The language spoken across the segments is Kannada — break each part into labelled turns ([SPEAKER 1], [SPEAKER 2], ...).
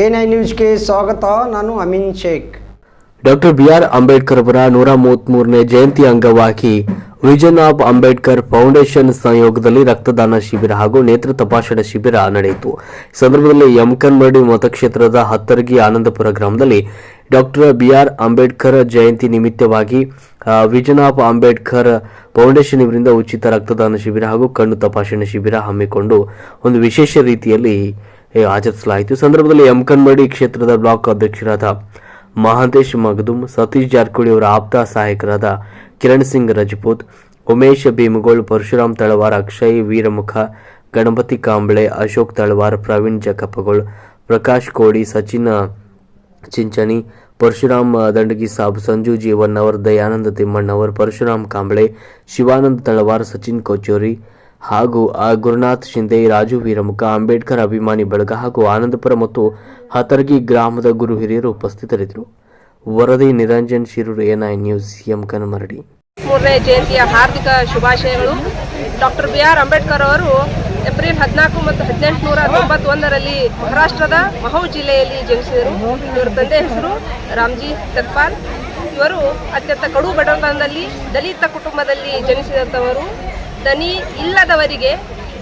[SPEAKER 1] ಎನ್ ನೈನ್ ನ್ಯೂಸ್ಗೆ ಸ್ವಾಗತ, ನಾನು Amin Sheikh.
[SPEAKER 2] Doctor B R Ambedkar ಅವರ ನೂರ ಮೂವತ್ಮೂರನೇ ಜಯಂತಿ ಅಂಗವಾಗಿ ವಿಜನ್ ಆಫ್ ಅಂಬೇಡ್ಕರ್ ಫೌಂಡೇಶನ್ ಸಹಯೋಗದಲ್ಲಿ ರಕ್ತದಾನ ಶಿಬಿರ ಹಾಗೂ ನೇತ್ರ ತಪಾಸಣಾ ಶಿಬಿರ ನಡೆಯಿತು. ಈ ಸಂದರ್ಭದಲ್ಲಿ ಯಮಕನ್ಮಡಿ ಮತಕ್ಷೇತ್ರದ ಹತ್ತರಗಿ ಆನಂದಪುರ ಗ್ರಾಮದಲ್ಲಿ doctor B R Ambedkar Jayanti ನಿಮಿತ್ತವಾಗಿ ವಿಜನ್ ಆಫ್ ಅಂಬೇಡ್ಕರ್ ಫೌಂಡೇಶನ್ ಇವರಿಂದ ಉಚಿತ ರಕ್ತದಾನ ಶಿಬಿರ ಹಾಗೂ ಕಣ್ಣು ತಪಾಸಣಾ ಶಿಬಿರ ಹಮ್ಮಿಕೊಂಡು ಒಂದು ವಿಶೇಷ ರೀತಿಯಲ್ಲಿ ಆಚರಿಸಲಾಯಿತು ಸಂದರ್ಭದಲ್ಲಿ ಎಂಕನ್ಮಡಿ ಕ್ಷೇತ್ರದ ಬ್ಲಾಕ್ ಅಧ್ಯಕ್ಷರಾದ ಮಹಾಂತೇಶ್ ಮಗದುಮ್, ಸತೀಶ್ ಜಾರಕಿಹೊಳಿ ಅವರ ಆಪ್ತ ಸಹಾಯಕರಾದ ಕಿರಣ್ ಸಿಂಗ್ ರಜಪೂತ್, ಉಮೇಶ್ ಭೀಮಗೋಳ್, ಪರಶುರಾಮ್ ತಳವಾರ್, ಅಕ್ಷಯ್ ವೀರಮುಖ, ಗಣಪತಿ ಕಾಂಬಳೆ, ಅಶೋಕ್ ತಳವಾರ್, ಪ್ರವೀಣ್ ಜಕಪ್ಪಗೋಳ್, ಪ್ರಕಾಶ್ ಕೋಡಿ, ಸಚಿನ್ ಚಿಂಚಣಿ, ಪರಶುರಾಮ್ ದಂಡಗಿ ಸಾಬ್, ಸಂಜು ಜೀವನ್ನವರ್ ದಯಾನಂದ ತಿಮ್ಮಣ್ಣವರ್ ಪರಶುರಾಮ್ ಕಾಂಬಳೆ, ಶಿವಾನಂದ ತಳವಾರ್, ಸಚಿನ್ ಕೊಚೋರಿ ಹಾಗೂ ಆ ಗುರುನಾಥ್ ಶಿಂದೆ ರಾಜು ವೀರಮುಖ, ಅಂಬೇಡ್ಕರ್ ಅಭಿಮಾನಿ ಬಳಗ ಹಾಗೂ ಆನಂದಪುರ ಮತ್ತು ಹತರ್ಗಿ ಗ್ರಾಮದ ಗುರು ಹಿರಿಯರು ಉಪಸ್ಥಿತರಿದ್ದರು. ವರದಿ Niranjan Shiruru, NI news CM Kanamaradi.
[SPEAKER 3] ಮೂರನೇ ಜಯಂತಿಯ ಹಾರ್ದಿಕ ಶುಭಾಶಯಗಳು. ಡಾಕ್ಟರ್ ಬಿ ಆರ್ ಅಂಬೇಡ್ಕರ್ ಅವರು ಏಪ್ರಿಲ್ ಹದಿನಾಲ್ಕು ಮತ್ತು ಹದಿನೆಂಟುನೂರ ತೊಂಬತ್ತೊಂದರಲ್ಲಿ ಮಹಾರಾಷ್ಟ್ರದ ಮಹೌ ಜಿಲ್ಲೆಯಲ್ಲಿ ಜನಿಸಿದರು. ಇವರ ತಂದೆ ಹೆಸರು ರಾಮ್ಜಿ ಸತ್ಪಾಲ್. ಇವರು ಅತ್ಯಂತ ಕಡು ಬಡತನದಲ್ಲಿ ದಲಿತ ಕುಟುಂಬದಲ್ಲಿ ಜನಿಸಿದಂಥವರು. ದನಿ ಇಲ್ಲದವರಿಗೆ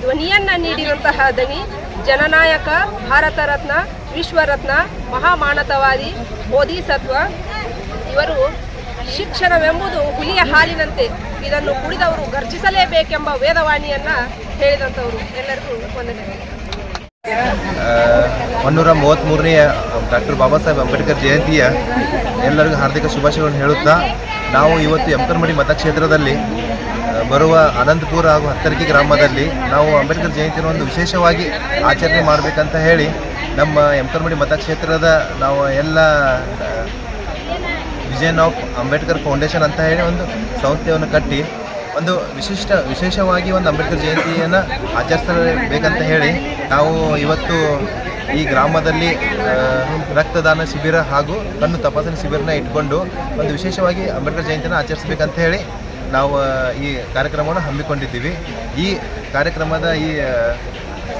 [SPEAKER 3] ಧ್ವನಿಯನ್ನ ನೀಡಿರುವಂತಹ ದನಿ, ಜನನಾಯಕ ಭಾರತ ರತ್ನ ವಿಶ್ವರತ್ನ, ಮಹಾಮಾನತವಾದಿ ಬೋಧಿಸತ್ವ ಇವರು ಶಿಕ್ಷಣವೆಂಬುದು ಹುಲಿಯ ಹಾಲಿನಂತೆ ಇದನ್ನು ಕುಡಿದವರು ಗರ್ಜಿಸಲೇಬೇಕೆಂಬ ವೇದವಾಣಿಯನ್ನ ಹೇಳಿದಂಥವರು ಎಲ್ಲರಿಗೂ
[SPEAKER 4] ಒನ್ನೂರ ಮೂವತ್ತ್ಮೂರನೆಯ ಡಾಕ್ಟರ್ ಬಾಬಾ ಸಾಹೇಬ್ ಅಂಬೇಡ್ಕರ್ ಜಯಂತಿಯ ಎಲ್ಲರಿಗೂ ಹಾರ್ದಿಕ ಶುಭಾಶಯಗಳನ್ನು ಹೇಳುತ್ತಾ, ನಾವು ಇವತ್ತು ಯಮಕನ್ಮಡಿ ಮತಕ್ಷೇತ್ರದಲ್ಲಿ ಬರುವ ಅನಂತಪುರ ಹಾಗೂ ಹತ್ತರ್ಗಿ ಗ್ರಾಮದಲ್ಲಿ ನಾವು ಅಂಬೇಡ್ಕರ್ ಜಯಂತಿಯನ್ನು ಒಂದು ವಿಶೇಷವಾಗಿ ಆಚರಣೆ ಮಾಡಬೇಕಂತ ಹೇಳಿ ನಮ್ಮ ಎಂಕರ್ಮಡಿ ಮತಕ್ಷೇತ್ರದ ನಾವು ಎಲ್ಲ ವಿಜಯನ್ ಆಫ್ ಅಂಬೇಡ್ಕರ್ ಫೌಂಡೇಶನ್ ಅಂತ ಹೇಳಿ ಒಂದು ಸಂಸ್ಥೆಯನ್ನು ಕಟ್ಟಿ ಒಂದು ವಿಶಿಷ್ಟ, ವಿಶೇಷವಾಗಿ ಒಂದು ಅಂಬೇಡ್ಕರ್ ಜಯಂತಿಯನ್ನು ಆಚರಿಸಬೇಕಂತ ಹೇಳಿ ನಾವು ಇವತ್ತು ಈ ಗ್ರಾಮದಲ್ಲಿ ರಕ್ತದಾನ ಶಿಬಿರ ಹಾಗೂ ಕಣ್ಣು ತಪಾಸಣೆ ಶಿಬಿರನ ಇಟ್ಕೊಂಡು ಒಂದು ವಿಶೇಷವಾಗಿ ಅಂಬೇಡ್ಕರ್ ಜಯಂತಿಯನ್ನು ಆಚರಿಸಬೇಕಂತ ಹೇಳಿ ನಾವು ಈ ಕಾರ್ಯಕ್ರಮವನ್ನು ಹಮ್ಮಿಕೊಂಡಿದ್ದೀವಿ. ಈ ಕಾರ್ಯಕ್ರಮದ ಈ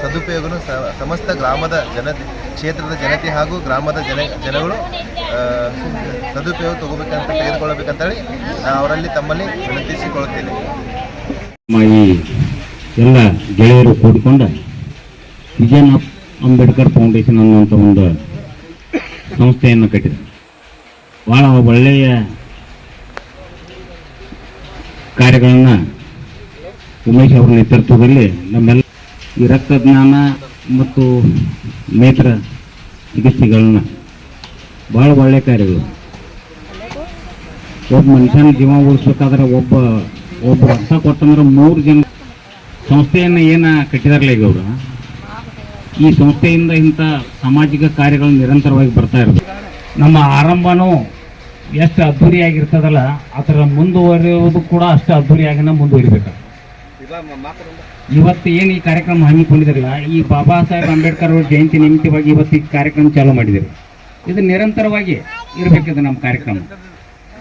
[SPEAKER 4] ಸದುಪಯೋಗನು ಸಮಸ್ತ ಗ್ರಾಮದ ಜನತೆ ಕ್ಷೇತ್ರದ ಜನತೆ ಹಾಗೂ ಗ್ರಾಮದ ಜನ, ಜನಗಳು ಸದುಪಯೋಗ ತಗೋಬೇಕಂತ ತೆಗೆದುಕೊಳ್ಳಬೇಕಂತೇಳಿ ನಾನು ಅವರಲ್ಲಿ ತಮ್ಮಲ್ಲಿ ವಿನಂತಿಸಿಕೊಳ್ಳುತ್ತೇನೆ.
[SPEAKER 5] ಈ ಎಲ್ಲ ಗೆಳೆಯರು ಕೂಡಿಕೊಂಡು ವಿಜಯನ್ ಅಂಬೇಡ್ಕರ್ ಫೌಂಡೇಶನ್ ಅನ್ನುವಂಥ ಒಂದು ಸಂಸ್ಥೆಯನ್ನು ಕಟ್ಟಿದೆ ಭಾಳ ಒಳ್ಳೆಯ ಕಾರ್ಯಗಳನ್ನು ಉಮೇಶ್ ಅವರ ನೇತೃತ್ವದಲ್ಲಿ ನಮ್ಮೆಲ್ಲ ಈ ರಕ್ತಜ್ಞಾನ ಮತ್ತು ನೇತ್ರ ಚಿಕಿತ್ಸೆಗಳನ್ನ ಭಾಳ ಒಳ್ಳೆಯ ಕಾರ್ಯಗಳು. ಒಬ್ಬ ಮನುಷ್ಯನ ಜೀವ ಉಳಿಸ್ಬೇಕಾದ್ರೆ ಒಬ್ಬ ಒಬ್ಬ ರಕ್ತ ಕೊಟ್ಟಂದ್ರೆ ಮೂರು ಜನ ಸಂಸ್ಥೆಯನ್ನು ಏನ ಕಟ್ಟಿದಾರಲ್ಲ ಈಗ ಅವರು? ಈ ಸಂಸ್ಥೆಯಿಂದ ಇಂಥ ಸಾಮಾಜಿಕ ಕಾರ್ಯಗಳು ನಿರಂತರವಾಗಿ ಬರ್ತಾ ಇರೋದು. ನಮ್ಮ ಆರಂಭನೂ ಎಷ್ಟು ಅದ್ಧೂರಿಯಾಗಿರ್ತದಲ್ಲ ಥರ ಮುಂದುವರಿಯೋದು ಕೂಡ ಅಷ್ಟು ಅದ್ಧೂರಿಯಾಗಿನ ಮುಂದುವರಿಬೇಕು. ಇವತ್ತು ಏನು ಈ ಕಾರ್ಯಕ್ರಮ ಹಮ್ಮಿಕೊಂಡಿದ್ರಲ್ಲ ಈ ಬಾಬಾ ಸಾಹೇಬ್ ಅಂಬೇಡ್ಕರ್ ಅವರ ಜಯಂತಿ ನಿಮಿತ್ತವಾಗಿ ಇವತ್ತು ಈ ಕಾರ್ಯಕ್ರಮ ಚಾಲೂ ಮಾಡಿದ್ದೀರಿ ಇದು ನಿರಂತರವಾಗಿ ಇರಬೇಕಿದೆ ನಮ್ಮ ಕಾರ್ಯಕ್ರಮ.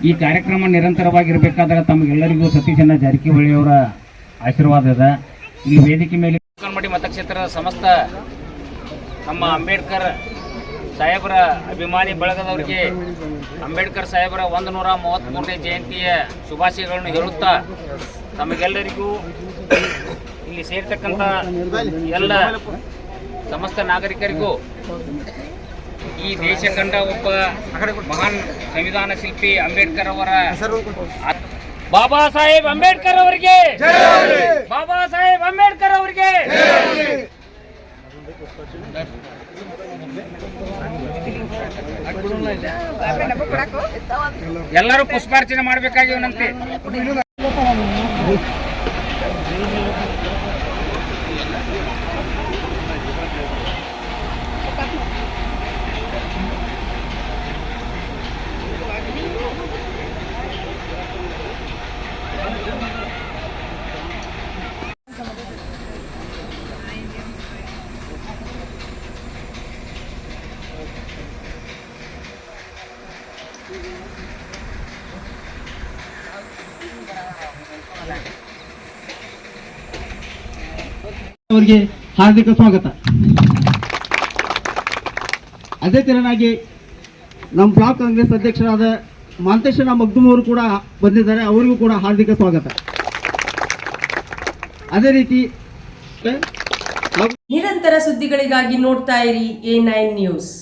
[SPEAKER 5] ಈ ಕಾರ್ಯಕ್ರಮ ನಿರಂತರವಾಗಿರಬೇಕಾದ್ರೆ ತಮಗೆಲ್ಲರಿಗೂ ಸತೀಶಣ್ಣ ಜಾರಕಿಹೊಳಿ ಅವರ ಆಶೀರ್ವಾದ ಇದೆ ಈ ವೇದಿಕೆ ಮೇಲೆ
[SPEAKER 6] ಮತಕ್ಷೇತ್ರದ ಸಮಸ್ತ ನಮ್ಮ ಅಂಬೇಡ್ಕರ್ ಸಾಹೇಬರ ಅಭಿಮಾನಿ ಬಳಗದವರಿಗೆ ಅಂಬೇಡ್ಕರ್ ಸಾಹೇಬರ ಒಂದು ನೂರ ಮೂವತ್ತ್ಮೂರನೇ ಜಯಂತಿಯ ಶುಭಾಶಯಗಳನ್ನು ಹೇಳುತ್ತಾ ತಮಗೆಲ್ಲರಿಗೂ ಇಲ್ಲಿ ಸೇರ್ತಕ್ಕಂಥ ಎಲ್ಲ ಸಮಸ್ತ ನಾಗರಿಕರಿಗೂ ಈ ದೇಶ ಕಂಡ ಒಬ್ಬ ಮಹಾನ್ ಸಂವಿಧಾನ ಶಿಲ್ಪಿ ಅಂಬೇಡ್ಕರ್ ಅವರ ಬಾಬಾ ಸಾಹೇಬ್ ಅಂಬೇಡ್ಕರ್ ಅವರಿಗೆ ಬಾಬಾ ಸಾಹೇಬ್ ಅಂಬೇಡ್ಕರ್ ಅವರಿಗೆ ಎಲ್ಲರೂ ಪುಷ್ಪಾರ್ಚನೆ ಮಾಡಬೇಕಾಗಿ
[SPEAKER 5] ಅವರಿಗೆ ಹಾರ್ದಿಕ ಸ್ವಾಗತ.
[SPEAKER 7] ಅದೇ ತೆರನಾಗಿ ನಮ್ಮ ಬ್ಲಾಕ್ ಕಾಂಗ್ರೆಸ್ ಅಧ್ಯಕ್ಷರಾದ ಮಾಂತೇಶನ ಮಗ್ದುಮ್ ಅವರು ಕೂಡ ಬಂದಿದ್ದಾರೆ, ಅವರಿಗೂ ಕೂಡ ಹಾರ್ದಿಕ ಸ್ವಾಗತ. ಅದೇ ರೀತಿ
[SPEAKER 8] ನಿರಂತರ ಸುದ್ದಿಗಳಿಗಾಗಿ ನೋಡ್ತಾ ಇರಿ ಎ ನೈನ್ ನ್ಯೂಸ್.